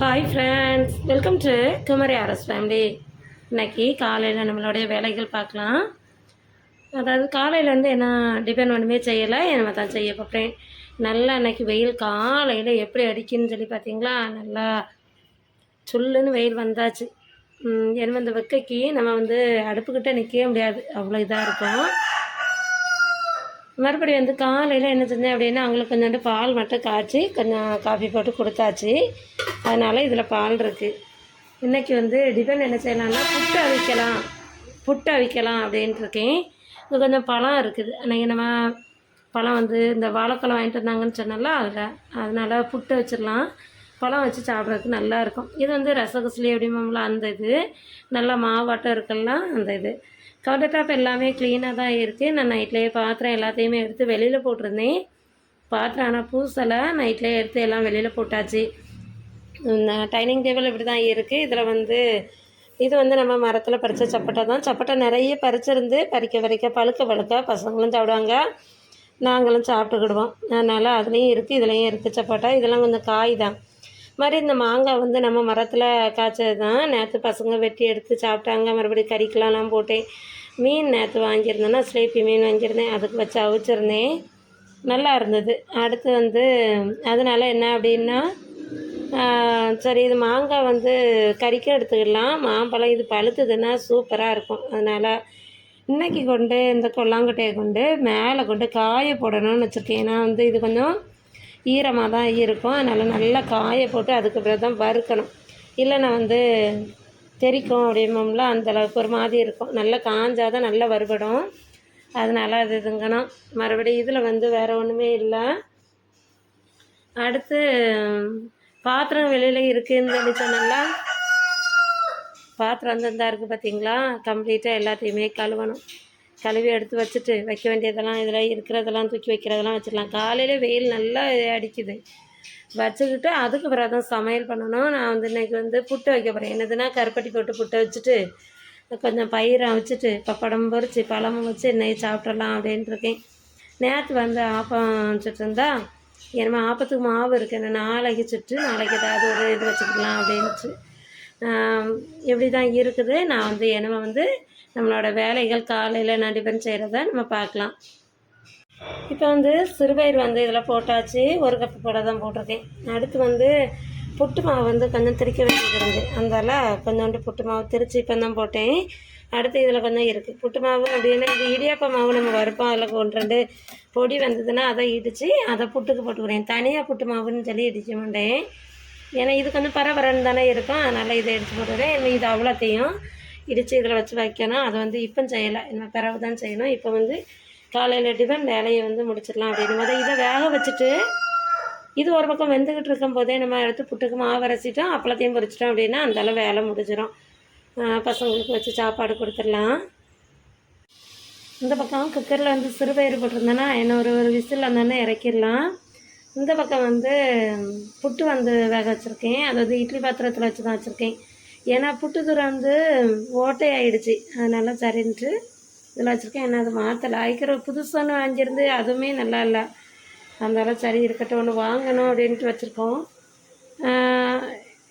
Hi friends welcome to Kumari Aras family இன்னைக்கு காலையில் நம்மளுடைய வேலைகள் பார்க்கலாம். அதாவது காலையிலேருந்து என்ன டிபெண்ட் ஒன்றுமே செய்யலை. நம்ம தான் செய்ய பார்ப்பேன் நல்லா இன்றைக்கி வெயில் காலையில் எப்படி அடிக்குன்னு சொல்லி பார்த்தீங்களா? நல்லா சுல்லுன்னு வெயில் வந்தாச்சு. என் ஏன்னா இந்த வெக்கைக்கு நம்ம வந்து அடுப்புக்கிட்ட நிற்கவே முடியாது. அவ்வளோ இதாக இருக்கும். மறுபடியும் வந்து காலையில் என்ன செஞ்சேன் அப்படின்னா அவங்களுக்கு கொஞ்சோண்டு பால் மட்டும் காய்ச்சி கொஞ்சம் காஃபி போட்டு கொடுத்தாச்சு. அதனால் இதில் பால் இருக்குது இன்றைக்கி வந்து டிபன் என்ன செய்யலாம்னா புட்டு அவிக்கலாம். புட்டு அவிக்கலாம் அப்படின்ட்டு இருக்கேன். இது கொஞ்சம் பழம் இருக்குது. அன்றைக்கி நம்ம பழம் வந்து இந்த வாழைப்பழம் வாங்கிட்டு வந்தாங்கன்னு சொன்னால அதில் அதனால் புட்டு வச்சிடலாம். பழம் வச்சு சாப்பிட்றதுக்கு நல்லாயிருக்கும் இது வந்து ரசகுஸ்லி அப்படிமாம்ல அந்த இது. நல்லா மாவாட்டம் இருக்கலாம் அந்த இது. கவுண்டர் டாப் எல்லாமே க்ளீனாக தான் இருக்குது நான் நைட்லேயே பாத்திரம் எல்லாத்தையுமே எடுத்து வெளியில் போட்டிருந்தேன். பாத்திரம் ஆனால் பூசலை. நைட்லேயே எடுத்து எல்லாம் வெளியில் போட்டாச்சு. டைனிங் டேபிள் இப்படி தான் இருக்குது இதில் வந்து இது வந்து நம்ம மரத்தில் பறித்த சப்பட்டை தான். சப்பட்டை நிறைய பறிச்சிருந்து பறிக்க பறிக்க பழுக்க பழுக்க பசங்களும் சாப்பிடுவாங்க. நாங்களும் சாப்பிட்டுக்கிடுவோம். அதனால் அதுலேயும் இருக்குது இதுலேயும் இருக்குது சப்பாட்டா. இதெல்லாம் கொஞ்சம் காய் தான். மாதிரி இந்த மாங்காய் வந்து நம்ம மரத்தில் காய்ச்சது தான் நேற்று பசங்க வெட்டி எடுத்து சாப்பிட்டாங்க. மறுபடியும் கறிக்கெலாம் போட்டேன். மீன் நேற்று வாங்கியிருந்தேன்னா ஸ்லேப்பி மீன் வாங்கியிருந்தேன். அதுக்கு வச்சு அவிச்சிருந்தேன். நல்லா இருந்தது. அடுத்து வந்து அதனால் என்ன அப்படின்னா சரி இது மாங்காய் வந்து கறிக்க எடுத்துக்கலாம் மாம்பழம் இது பழுத்துதுன்னா சூப்பராக இருக்கும். அதனால் இன்றைக்கி கொண்டு இந்த கொல்லாங்கட்டையை கொண்டு மேலே கொண்டு காய போடணும்னு வச்சுருக்கேன். ஏன்னா வந்து இது கொஞ்சம் ஈரமாக தான் இருக்கும். அதனால் நல்லா காய போட்டு அதுக்கு பிறகு தான் வறுக்கணும். இல்லைன்னா வந்து தெறிக்கும் அப்படிம்போம்ல அந்த அளவுக்கு ஒரு மாதிரி இருக்கும். நல்லா காஞ்சால் தான் நல்லா வறுபடும். அதனால் அது இதுங்கணும். மறுபடியும் இதில் வந்து வேறு ஒன்றுமே இல்லை. அடுத்து பாத்திரம் வெளியில் இருக்குதுன்னு சொல்லி பாத்திரம் வந்து இருக்குது பார்த்தீங்களா கம்ப்ளீட்டாக எல்லாத்தையுமே கழுவணும். கழுவி எடுத்து வச்சுட்டு வைக்க வேண்டியதெல்லாம் இதில் இருக்கிறதெல்லாம் தூக்கி வைக்கிறதெல்லாம் வச்சிடலாம் காலையில் வெயில் நல்லா அடிக்குது. வச்சுக்கிட்டு அதுக்கு பிறகு தான் சமையல் பண்ணணும். நான் வந்து இன்னைக்கு வந்து புட்டு வைக்க போகிறேன் என்னதுன்னா கருப்பட்டி போட்டு புட்டை வச்சுட்டு கொஞ்சம் பயிரை வச்சுட்டு பப்படம் பொறிச்சு பழமும் வச்சு இன்னைக்கு சாப்பிட்றலாம் அப்படின்ட்டு இருக்கேன். நேற்று வந்து ஆப்பம் வச்சுட்டு இருந்தா என்னமோ ஆப்பத்துக்கு மாவு இருக்கு. நாளைக்கு சுட்டு நாளைக்கு ஏதாவது ஒரு இது வச்சுக்கலாம் அப்படின்ட்டு இப்படி தான் இருக்குது. நான் வந்து என்னமோ வந்து நம்மளோட வேலைகள் காலையில் நான் செய்கிறத நம்ம பார்க்கலாம் இப்போ வந்து சிறுபயிர் வந்து இதில் போட்டாச்சு. ஒரு கப்பு போட தான் போட்டிருக்கேன். அடுத்து வந்து புட்டு மாவு வந்து கொஞ்சம் திரிக்க வேண்டியிருந்து அந்தால கொஞ்சோண்டு புட்டு மாவு திரிச்சு இப்போ தான் போட்டேன். அடுத்து இதில் கொஞ்சம் இருக்குது புட்டு மாவு அப்படின்னா இது இடியாப்ப மாவு நம்ம வறுப்போம். அதில் ஒன்று ரெண்டு பொடி வந்ததுன்னா அதை இடித்து அதை புட்டுக்கு போட்டுக்கிறேன் தனியாக புட்டு மாவுன்னு சொல்லி இடிக்க மாட்டேன். ஏன்னா இது கொஞ்சம் பரபரன்னு தானே இருக்கும். அதனால் இதை எடுத்து போட்டுக்கிறேன் இது அவ்வளோத்தையும். இடித்து இதில் வச்சு வைக்கணும். அதை வந்து இப்போ செய்யலை. இன்னும் பிறகு தான் செய்யணும். இப்போ வந்து காலையில் டிஃபன் வேலையை வந்து முடிச்சிடலாம் அப்படின்னு. போது இதை வேக வச்சுட்டு இது ஒரு பக்கம் வெந்துக்கிட்டு இருக்கும் போதே நம்ம எடுத்து புட்டுக்கு மாவு அரைச்சிட்டோம் அப்பளத்தையும் பொரிச்சிட்டோம் அப்படின்னா அந்தளவு வேலை முடிஞ்சிடும் பசங்களுக்கு வச்சு சாப்பாடு கொடுத்துடலாம். இந்த பக்கம் குக்கரில் வந்து சிறுபயிறு போட்டிருந்தேன்னா என்ன ஒரு ஒரு விசில் வந்தோடனே இறக்கிடலாம். இந்த பக்கம் வந்து புட்டு வந்து வேக வச்சுருக்கேன். அதாவது இட்லி பாத்திரத்தில் வச்சு தான் வச்சுருக்கேன். ஏன்னா புட்டு தூரம் வந்து ஓட்டை ஆயிடுச்சு அதனால சரின்ட்டு இதில் வச்சுருக்கேன். என்ன அது மாற்றலை ஐக்கிற புதுசானு வாங்கியிருந்து அதுவுமே நல்லா இல்லை. அதனால சரி இருக்கட்டும் ஒன்று வாங்கணும் அப்படின்ட்டு வச்சுருக்கோம்.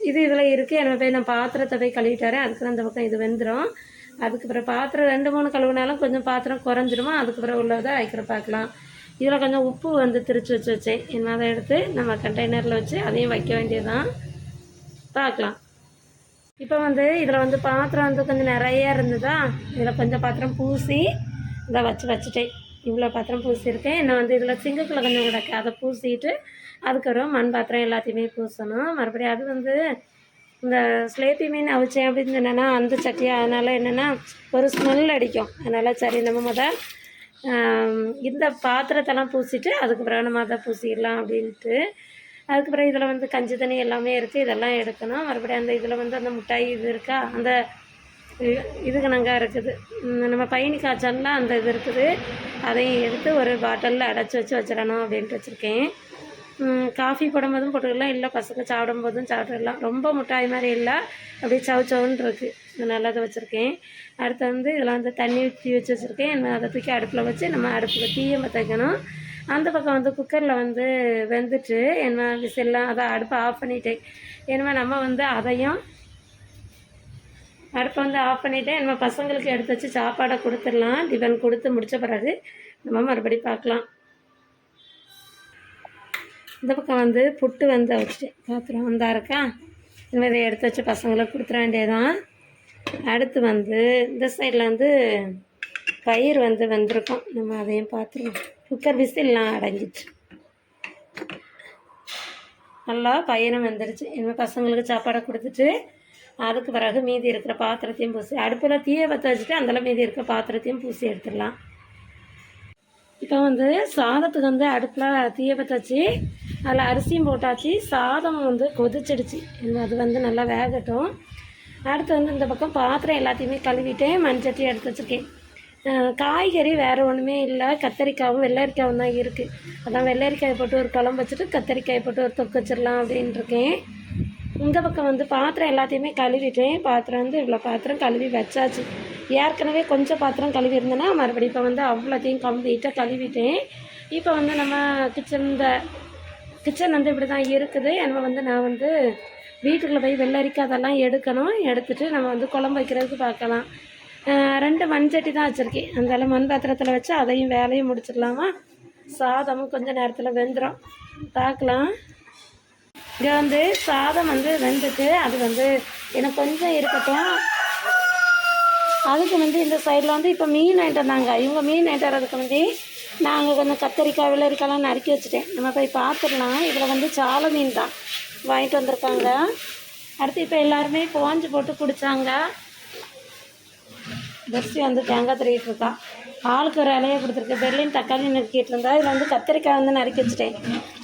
இது இதில் இருக்குது என்ன போய் நான் பாத்திரத்தை போய் கழுவிட்டு வரேன். அதுக்கு அந்த பக்கம் இது வெந்துடும் அதுக்கு பிறகு பாத்திரம் ரெண்டு மூணு கழுவுனாலும் கொஞ்சம் பாத்திரம் குறைஞ்சிருமா? அதுக்கு பிறகு உள்ளதை ஐக்கிற பார்க்கலாம். இதில் கொஞ்சம் உப்பு வந்து திரிச்சு வச்சு வச்சேன். என்ன அதை எடுத்து நம்ம கண்டெய்னரில் வச்சு அதையும் வைக்க வேண்டியதுதான். பார்க்கலாம். இப்போ வந்து இதில் வந்து பாத்திரம் வந்து கொஞ்சம் நிறைய இருந்ததா இதில் கொஞ்சம் பாத்திரம் பூசி இதை வச்சு வச்சுட்டேன் இவ்வளோ பாத்திரம் பூசியிருக்கேன். இன்னும் வந்து இதில் சிங்கக்குள்ள கொஞ்சம் கிடக்கு அதை பூசிட்டு அதுக்கப்புறம் மண் பாத்திரம் எல்லாத்தையுமே பூசணும். மறுபடியும் அது வந்து இந்த ஸ்லேப்பி மீன் அவிச்சேன் அப்படின்னு சொன்னேன்னா அந்த சட்டியாக அதனால் என்னென்னா ஒரு ஸ்மெல் அடிக்கும். அதனால் சரி நம்ம முதல் இந்த பாத்திரத்தெல்லாம் பூசிட்டு அதுக்கப்புறம் நம்ம அதை பூசிடலாம் அப்படின்ட்டு அதுக்கப்புறம் இதில் வந்து கஞ்சி தண்ணி எல்லாமே இருக்குது இதெல்லாம் எடுக்கணும். மறுபடியும் அந்த இதில் வந்து அந்த மிட்டாய் இது இருக்கா? அந்த இது இதுக்கு நாங்கள் இருக்குது நம்ம பயணி காய்ச்சல்லாம் அந்த இது இருக்குது. அதையும் எடுத்து ஒரு பாட்டிலில் அடைச்சி வச்சு வச்சிடணும் அப்படின்ட்டு வச்சுருக்கேன். காஃபி போடும்போதும் போட்டுக்கலாம். இல்லை பசங்க சாப்பிடும் போதும் சாப்பிட்டுக்கலாம் ரொம்ப மிட்டாய் மாதிரி இல்லை. அப்படியே சவு சவுன்னு இருக்குது அதனால அதை வச்சுருக்கேன். அடுத்து வந்து இதில் வந்து தண்ணி ஊற்றி வச்சு வச்சுருக்கேன். என்ன அதை தூக்கி அடுப்பில் வச்சு நம்ம அடுப்பில் தீயை பற்ற வைக்கணும் அந்த பக்கம் வந்து குக்கரில் வந்து வெந்துட்டு என்ன விசில்லாம் அதை அடுப்பை ஆஃப் பண்ணிட்டேன் இனிமே நம்ம வந்து அதையும் அடுப்பை வந்து ஆஃப் பண்ணிவிட்டு நம்ம பசங்களுக்கு எடுத்து வச்சு சாப்பாடை கொடுத்துடலாம். டிஃபன் கொடுத்து முடித்த பிறகு நம்ம மறுபடி பார்க்கலாம். இந்த பக்கம் வந்து புட்டு வந்து வச்சுட்டேன் பாத்திரம் வந்தா இருக்கா? இனிமேல் இதை எடுத்து வச்சு பசங்களுக்கு கொடுத்துட வேண்டியதான் அடுத்து வந்து இந்த சைடில் வந்து பயிர் வந்து வந்திருக்கோம். நம்ம அதையும் பார்த்துருவோம் குக்கர் விசில்லாம் அடங்கிச்சு. நல்லா பையனும் வந்துடுச்சு இனிமேல் பசங்களுக்கு சாப்பாடை கொடுத்துட்டு அதுக்கு பிறகு மீதி இருக்கிற பாத்திரத்தையும் பூசி அடுப்பில் தீயை பற்ற வச்சுட்டு அந்தளவு மீதி இருக்கிற பாத்திரத்தையும் பூசி எடுத்துடலாம். இப்போ வந்து சாதத்துக்கு வந்து அடுப்பில் தீயை பற்ற வச்சு அதில் அரிசியும் போட்டாச்சு. சாதம் வந்து கொதிச்சிடுச்சு. அது வந்து நல்லா வேகட்டும். அடுத்து வந்து இந்த பக்கம் பாத்திரம் எல்லாத்தையுமே கழுவிட்டேன் மண்சட்டி எடுத்து வச்சுருக்கேன். காய்கறி வேறு ஒன்றுமே இல்லை. கத்தரிக்காவும் வெள்ளரிக்காயும் தான் இருக்குது அதான் வெள்ளரிக்காய் போட்டு ஒரு குழம்பு வச்சுட்டு கத்தரிக்காய் போட்டு ஒரு தொக்கு வச்சிடலாம் அப்படின்னு இருக்கேன். இந்த பக்கம் வந்து பாத்திரம் எல்லாத்தையுமே கழுவிட்டேன். பாத்திரம் வந்து இவ்வளோ பாத்திரம் கழுவி வச்சாச்சு. ஏற்கனவே கொஞ்சம் பாத்திரம் கழுவி இருந்தேன்னா மறுபடியும் இப்போ வந்து அவ்வளோத்தையும் கம்ப்ளீட்டாக கழுவிட்டேன். இப்போ வந்து நம்ம கிச்சன் இந்த கிச்சன் வந்து இப்படி தான் இருக்குது. நம்ம வந்து நான் வந்து வீட்டுக்குள்ளே போய் வெள்ளரிக்காய் அதெல்லாம் எடுக்கணும். எடுத்துகிட்டு நம்ம வந்து குழம்பு வைக்கிறதுக்கு பார்க்கலாம். ரெண்டு மண்சட்டி தான் வச்சுருக்கேன். அந்த மண் பாத்திரத்தில் வச்சு அதையும் வேலையும் முடிச்சிடலாமா? சாதமும் கொஞ்சம் நேரத்தில் வெந்துடும் பார்க்கலாம் இங்கே வந்து சாதம் வந்து வெந்துட்டு அது வந்து எனக்கு கொஞ்சம் இருக்கட்டும். அதுக்கு வந்து இந்த சைடில் வந்து இப்போ மீன் வாங்கிட்டு வந்தாங்க. இவங்க மீன் வாங்கிட்டு வர்றதுக்கு வந்து நாங்கள் கொஞ்சம் கத்தரிக்காய் வெள்ளரிக்காய்லாம் நறுக்கி வச்சுட்டேன். நம்ம போய் பார்த்துடலாம் இதில் வந்து சால மீன் தான் வாங்கிட்டு வந்திருக்காங்க. அடுத்து இப்போ எல்லாருமே போஞ்சு போட்டு குடித்தாங்க தர்சி வந்து தேங்காய் திருவிட்டு இருக்கா ஆளுக்கு ஒரு இலையை கொடுத்துருக்கு. பெர்லின் தக்காளி நறுக்கிட்டு இருந்தா இதில் வந்து கத்திரிக்காய் வந்து நறுக்கி வச்சுட்டேன்.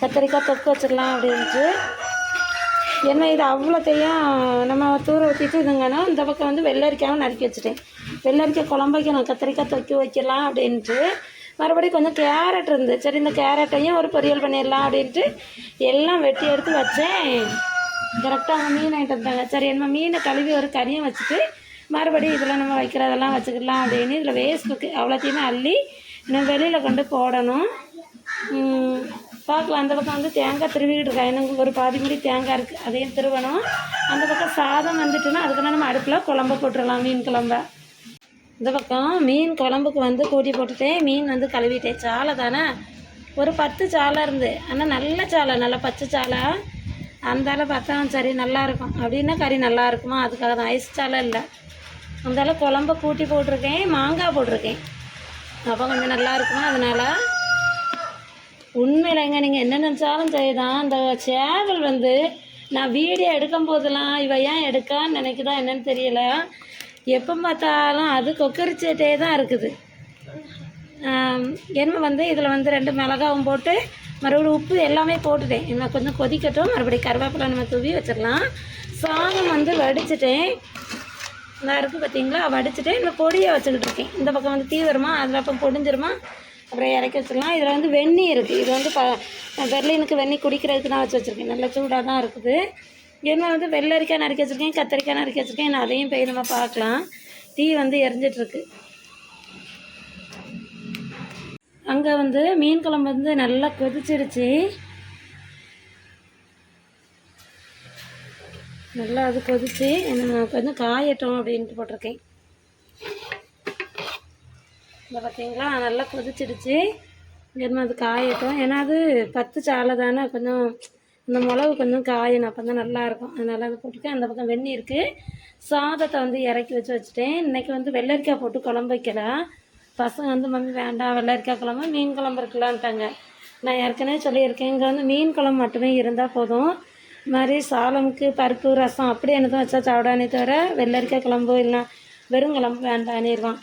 கத்திரிக்காய் தொக்கு வச்சிடலாம் அப்படின்ட்டு. என்ன இது அவ்வளோத்தையும் நம்ம தூர ஊற்றிட்டு இதுங்கன்னா இந்த பக்கம் வந்து வெள்ளரிக்காயும் நறுக்கி வச்சுட்டேன். வெள்ளரிக்காய் குழம்பு வைக்கணும். கத்திரிக்காய் தொக்கி வைக்கலாம் அப்படின்ட்டு. மறுபடியும் கொஞ்சம் கேரட் இருந்து. சரி இந்த கேரட்டையும் ஒரு பொரியல் பண்ணிடலாம் அப்படின்ட்டு எல்லாம் வெட்டி எடுத்து வச்சேன். கரெக்டாக அவங்க மீன் வாங்கிட்டு வந்தாங்க. சரி என்ன மீனை கழுவி ஒரு கறியும் வச்சுட்டு மறுபடியும் இதில் நம்ம வைக்கிறதெல்லாம் வச்சுக்கலாம் அப்படின்னு இதில் வேஸ்ட்டுக்கு இருக்குது அவ்வளோத்தையுமே அள்ளி இன்னும் வெளியில் கொண்டு போடணும். பார்க்கலாம். அந்த பக்கம் வந்து தேங்காய் திருவிக்கிட்டு இருக்கா? எனக்கு ஒரு பாதி முடி தேங்காய் இருக்குது அதையும் திருவணும். அந்த பக்கம் சாதம் வந்துட்டுன்னா அதுக்குன்னா நம்ம அடுப்பில் குழம்பு போட்டுடலாம் மீன் குழம்ப. இந்த பக்கம் மீன் குழம்புக்கு வந்து கூட்டி போட்டுட்டேன் மீன் வந்து கழுவிட்டேன். சாலை தானே? ஒரு பத்து சாலை இருந்து. ஆனால் நல்ல சாலை நல்ல பச்சை சாலை. அந்தால பார்த்தா சரி நல்லாயிருக்கும் அப்படின்னா கறி நல்லா இருக்குமா? அதுக்காக தான். ஐஸ் சாலை இல்லை. அதனால் குழம்ப கூட்டி போட்டிருக்கேன் மாங்காய் போட்டிருக்கேன். அப்போ கொஞ்சம் நல்லா இருக்குமா அதனால்? உண்மையிலங்க நீங்கள் என்ன நினச்சாலும் சரிதான். அந்த சேவல் வந்து நான் வீடியோ எடுக்கும் போதெல்லாம் இவ ஏன் எடுக்கான்னு நினைக்குதா என்னன்னு தெரியல. எப்போ பார்த்தாலும் அது கொக்கரிச்சிட்டே தான் இருக்குது. என்ன வந்து இதில் வந்து ரெண்டு மிளகாவும் போட்டு மறுபடியும் உப்பு எல்லாமே போட்டுட்டேன். இன்னும் கொஞ்சம் கொதிக்கட்டும். மறுபடியும் கருவேப்பிலை நம்ம தூவி வச்சிடலாம். சாதம் வந்து வடிச்சிட்டேன். நல்லா இருக்குது பார்த்தீங்களா வடிச்சிட்டு இந்த பொடியை வச்சுக்கிட்டு இருக்கேன் இந்த பக்கம் வந்து தீ வருமா அதில் அப்போ பொடிஞ்சிருமா அப்புறம் இறக்கி வச்சிடலாம். இதில் வந்து வெந்நீர் இருக்குது இது வந்து ப பெர்லினுக்கு வெந்நீர் குடிக்கிறதுக்கு நான் வச்சு வச்சுருக்கேன். நல்லா சூடாக தான் இருக்குது. என்ன வந்து வெள்ளரிக்காய் நறுக்கி வச்சுருக்கேன் கத்திரிக்காய் நறுக்கி வச்சுருக்கேன். நான் அதையும் போய் நம்ம பார்க்கலாம். தீ வந்து எரிஞ்சிட்ருக்கு அங்கே வந்து மீன் குழம்பு வந்து நல்லா கொதிச்சிருச்சு நல்லா அது கொதிச்சு நான் கொஞ்சம் காயட்டும் அப்படின்ட்டு போட்டிருக்கேன். இந்த பார்த்தீங்களா நல்லா கொதிச்சிடுச்சு. இனிமே அது காயட்டும். ஏன்னா அது பத்து சாலை தானே கொஞ்சம் இந்த மிளகு கொஞ்சம் காயணும் அப்போ தான் நல்லாயிருக்கும் அதனால் அது போட்டுருக்கேன். அந்த பக்கம் வெந்நீர் இருக்குது சாதத்தை வந்து இறக்கி வச்சு வச்சுட்டேன். இன்றைக்கி வந்து வெள்ளரிக்காய் போட்டு குழம்பு வைக்கலாம் பசங்க வந்து மம்மி வேண்டாம் வெள்ளரிக்காய் குழம்பு மீன் குழம்பு இருக்கலான்ட்டாங்க. நான் ஏற்கனவே சொல்லியிருக்கேன். இங்கே வந்து மீன் குழம்பு மட்டுமே இருந்தால் போதும். மாதிரி சாலமுக்கு பருப்பு ரசம் அப்படி என்னதும் வச்சா சாப்பிடானே தவிர வெள்ளரிக்காய் குழம்பு இல்லைனா வெறும் குழம்பு வேண்டான்னிடுவான்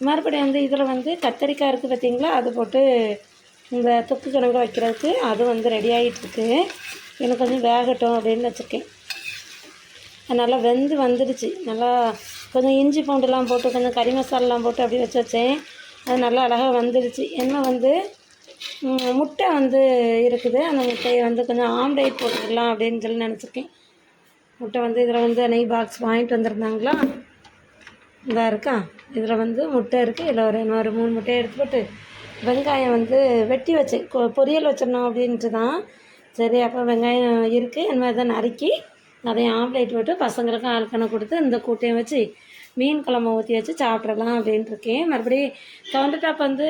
மறுபடியும் வந்து இதில் வந்து கத்தரிக்காய் இருக்குது பார்த்தீங்களா அது போட்டு இந்த தொக்கு கிழங்கு வைக்கிறதுக்கு அது வந்து ரெடி ஆகிட்டுருக்கு எனக்கு கொஞ்சம் வேகட்டும் அப்படின்னு வச்சுருக்கேன். அது நல்லா வெந்து வந்துடுச்சு. நல்லா கொஞ்சம் இஞ்சி பூண்டுலாம் போட்டு கொஞ்சம் கறி மசாலாலாம் போட்டு அப்படி வச்சு வச்சேன். அது நல்லா அழகாக வந்துடுச்சு. என்ன வந்து முட்டை வந்து இருக்குது. அந்த முட்டையை வந்து கொஞ்சம் ஆம்லேட் போட்டுக்கலாம் அப்படின்னு சொல்லி நினச்சிருக்கேன். முட்டை வந்து இதில் வந்து நெய் பாக்ஸ் வாங்கிட்டு வந்திருந்தாங்களா? இதாக இருக்கா? இதில் வந்து முட்டை இருக்குது இதில் ஒரு இன்னொரு மூணு முட்டையை எடுத்து போட்டு வெங்காயம் வந்து வெட்டி வச்சு கொ- பொரியல் வச்சிடணும் அப்படின்ட்டு தான். சரி அப்போ வெங்காயம் இருக்குது இந்த மாதிரி தான் நறுக்கி அதையும் ஆம்லேட் போட்டு பசங்களுக்கும் ஆளுக்கணை கொடுத்து இந்த கூட்டையும் வச்சு மீன் குழம்பு ஊற்றி வச்சு சாப்பிடலாம் அப்படின்ட்டு இருக்கேன். மறுபடி கவுண்டர் டாப் வந்து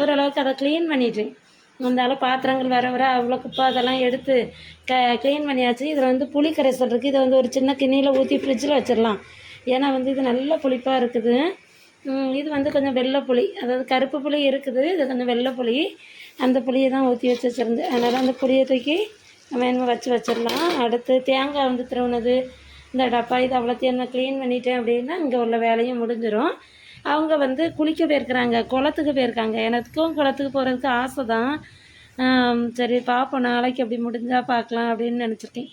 ஓரளவுக்கு அதை க்ளீன் பண்ணிட்டேன். இருந்தாலும் பாத்திரங்கள் வர வர அவ்வளோ குப்பை அதெல்லாம் எடுத்து க க்ளீன் பண்ணியாச்சு. இதில் வந்து புளி கரைசல் இருக்குது இதை வந்து ஒரு சின்ன கிண்ணியில் ஊற்றி ஃப்ரிட்ஜில் வச்சிடலாம். ஏன்னா வந்து இது நல்ல புளிப்பாக இருக்குது. இது வந்து கொஞ்சம் வெள்ளை புளி அதாவது கருப்பு புளி இருக்குது. இது கொஞ்சம் வெள்ளை புளி. அந்த புளியை தான் ஊற்றி வச்சு வச்சுருந்து அதனால் அந்த புளியை தூக்கி நம்ம என்ன வச்சு வச்சிடலாம். அடுத்து தேங்காய் வந்து திருவுனது. இந்த டப்பா இது அவ்வளோத்தையும் நான் க்ளீன் பண்ணிட்டேன் அப்படின்னா இங்கே உள்ள வேலையும் முடிஞ்சிடும் அவங்க வந்து குளிக்க போயிருக்கிறாங்க குளத்துக்கு போயிருக்காங்க. எனக்கும் குளத்துக்கு போகிறதுக்கு ஆசை தான் சரி பார்ப்போம் நாளைக்கு அப்படி முடிஞ்சால் பார்க்கலாம் அப்படின்னு நினச்சிருக்கேன்.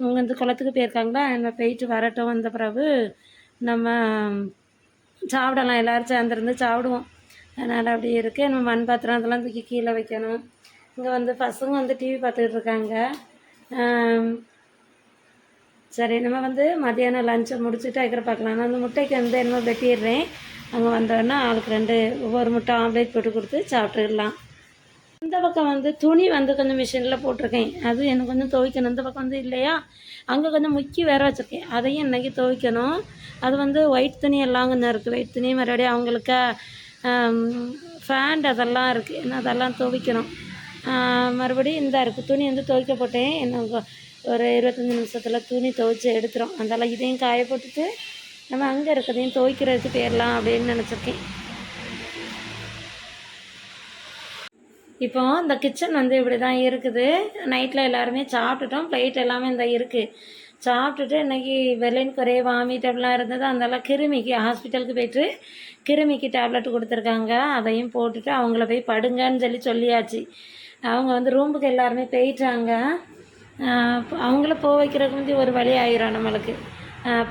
அவங்க வந்து குளத்துக்கு போயிருக்காங்களா? நம்ம போயிட்டு வரட்டும். வந்த பிறகு நம்ம சாப்பிடலாம். எல்லோரும் சேர்ந்துருந்து சாப்பிடுவோம். அதனால் அப்படி இருக்குது நம்ம மண் பாத்திரம் அதெல்லாம் தூக்கி கீழே வைக்கணும். இங்கே வந்து பசங்க வந்து டிவி பார்த்துக்கிட்டு இருக்காங்க. சரி நம்ம வந்து மதியானம் லஞ்சை முடிச்சுட்டு அதுக்கப்புறம் பார்க்கலாம் நான் அந்த முட்டைக்கு வந்து என்னமோ வெட்டிடுறேன். அங்கே வந்தோடனே ஆளுக்கு ரெண்டு ஒவ்வொரு முட்டை ஆம்லேட் போட்டு கொடுத்து சாப்பிட்டுடலாம். இந்த பக்கம் வந்து துணி வந்து கொஞ்சம் மிஷினில் போட்டிருக்கேன். அது எனக்கு கொஞ்சம் துவைக்கணும். இந்த பக்கம் வந்து இல்லையா? அங்கே கொஞ்சம் முக்கி வேற வச்சுருக்கேன். அதையும் இன்றைக்கி துவைக்கணும். அது வந்து ஒயிட் துணி எல்லாம் கொஞ்சம் இருக்குது ஒயிட் துணி மறுபடியும் அவங்களுக்கு ஃபேண்ட் அதெல்லாம் இருக்குது இன்னும் அதெல்லாம் துவைக்கணும். மறுபடியும் இந்த இருக்குது துணி வந்து துவைக்க போட்டேன் என்ன ஒரு இருபத்தஞ்சி நிமிஷத்தில் துணி துவைச்சி எடுத்துரும். அதனால் இதையும் காய போட்டுட்டு நம்ம அங்கே இருக்கிறதையும் துவைக்கிறதுக்கு போயிடலாம் அப்படின்னு நினச்சிருக்கேன். இப்போ இந்த கிச்சன் வந்து இப்படி தான் இருக்குது நைட்டில் எல்லாருமே சாப்பிட்டுட்டோம். ப்ளைட் எல்லாமே இந்த இருக்குது சாப்பிட்டுட்டு இன்னைக்கு வெள்ளைனுக்கு குறைய வாமிட் இருந்தது. அதனால் கிருமிக்கு ஹாஸ்பிட்டலுக்கு போயிட்டு கிருமிக்கு டேப்லெட் கொடுத்துருக்காங்க. அதையும் போட்டுட்டு அவங்கள போய் படுங்கன்னு சொல்லி சொல்லியாச்சு. அவங்க வந்து ரூமுக்கு எல்லாருமே போயிட்டாங்க. அவங்கள போக வைக்கிறதுக்கு முந்தி ஒரு வழி ஆயிரும் நம்மளுக்கு.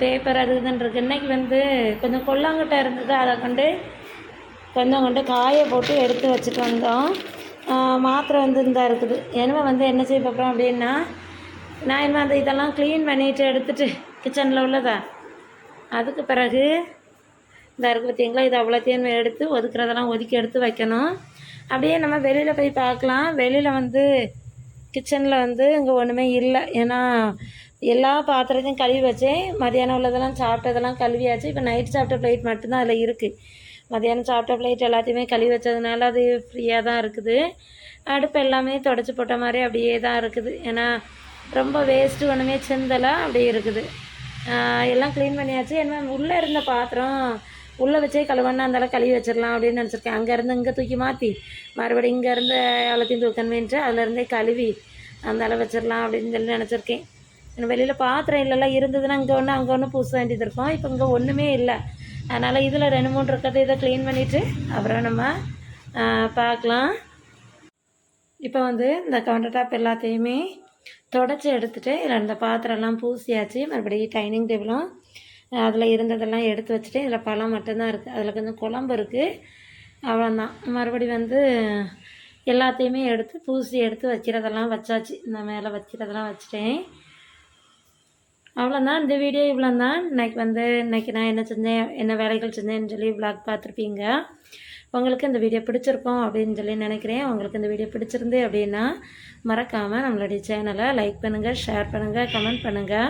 பேப்பர் அது இதுன்னு இருக்கு இன்னைக்கு வந்து கொஞ்சம் கொல்லாங்கட்டை இருந்தது. அதை கொண்டு கொஞ்சம் கொண்டு காய போட்டு எடுத்து வச்சுட்டு வந்தோம். மாத்திரை வந்து இருந்தால் இருக்குது. எனவே வந்து என்ன செய்ய போகிறோம் அப்படின்னா நான் என்ன அந்த இதெல்லாம் க்ளீன் பண்ணிட்டு எடுத்துகிட்டு கிச்சனில் உள்ளதா? அதுக்கு பிறகு இந்த இருக்கு பார்த்தீங்களா இது அவ்வளோத்தையும் எடுத்து ஒதுக்குறதெல்லாம் ஒதுக்கி எடுத்து வைக்கணும். அப்படியே நம்ம வெளியில் போய் பார்க்கலாம். வெளியில் வந்து கிச்சனில் வந்து இங்கே ஒன்றுமே இல்லை. ஏன்னா எல்லா பாத்திரத்தையும் கழுவி வச்சேன். மதியானம் உள்ளதெல்லாம் சாப்பிட்டதெல்லாம் கழுவியாச்சு. இப்போ நைட் சாப்பிட்ட பிளேட் மட்டும்தான் அதில் இருக்குது மதியானம் சாப்பிட்ட பிளேட் எல்லாத்தையுமே கழுவி வச்சதுனால அது ஃப்ரீயாக தான் இருக்குது. அடுப்பு எல்லாமே தொடச்சி போட்ட மாதிரி அப்படியே தான் இருக்குது. ஏன்னா ரொம்ப வேஸ்ட்டு ஒன்றுமே சிந்தலாக அப்படியே இருக்குது. எல்லாம் க்ளீன் பண்ணியாச்சு. என்ன உள்ளே இருந்த பாத்திரம் உள்ளே வச்சே கழுவன்னா அந்தளவு கழுவி வச்சிடலாம் அப்படின்னு நினச்சிருக்கேன். அங்கேருந்து இங்கே தூக்கி மாற்றி மறுபடியும் இங்கேருந்து எல்லாத்தையும் தூக்கணுமேன்ட்டு அதுலேருந்தே கழுவி அந்த அளவு வச்சிடலாம் அப்படின்னு சொல்லி நினச்சிருக்கேன். வெளியில் பாத்திரம் இல்லைலாம் இருந்ததுன்னா இங்கே ஒன்று அங்கே ஒன்று பூச வேண்டியது இருக்கும். இப்போ இங்கே ஒன்றுமே இல்லை. அதனால் இதில் ரெண்டு மூணு இருக்கிறத இதை க்ளீன் பண்ணிவிட்டு அப்புறம் நம்ம பார்க்கலாம். இப்போ வந்து இந்த கவுண்டர் டாப் எல்லாத்தையுமே தொடச்சி எடுத்துகிட்டு இதில் இந்த பாத்திரம்லாம் பூசியாச்சு. மறுபடியும் டைனிங் டேபிளும் அதில் இருந்ததெல்லாம் எடுத்து வச்சுட்டு இதில் பழம் மட்டும்தான் இருக்குது அதில் கொஞ்சம் குழம்பு இருக்குது அவ்வளோதான் மறுபடி வந்து எல்லாத்தையுமே எடுத்து பூசி எடுத்து வைக்கிறதெல்லாம் வச்சாச்சு. இந்த மேலே வைக்கிறதெல்லாம் வச்சுட்டேன். அவ்வளோதான் இந்த வீடியோ இவ்வளோ தான் இன்னைக்கு வந்து இன்றைக்கி நான் என்ன செஞ்சேன் என்ன வேலைகள் செஞ்சேன்னு சொல்லி விளாக் பார்த்துருப்பீங்க. உங்களுக்கு இந்த வீடியோ பிடிச்சிருக்கோம் அப்படின்னு சொல்லி நினைக்கிறேன். உங்களுக்கு இந்த வீடியோ பிடிச்சிருந்து அப்படின்னா மறக்காமல் நம்மளுடைய சேனலை லைக் பண்ணுங்கள் ஷேர் பண்ணுங்கள் கமெண்ட் பண்ணுங்கள்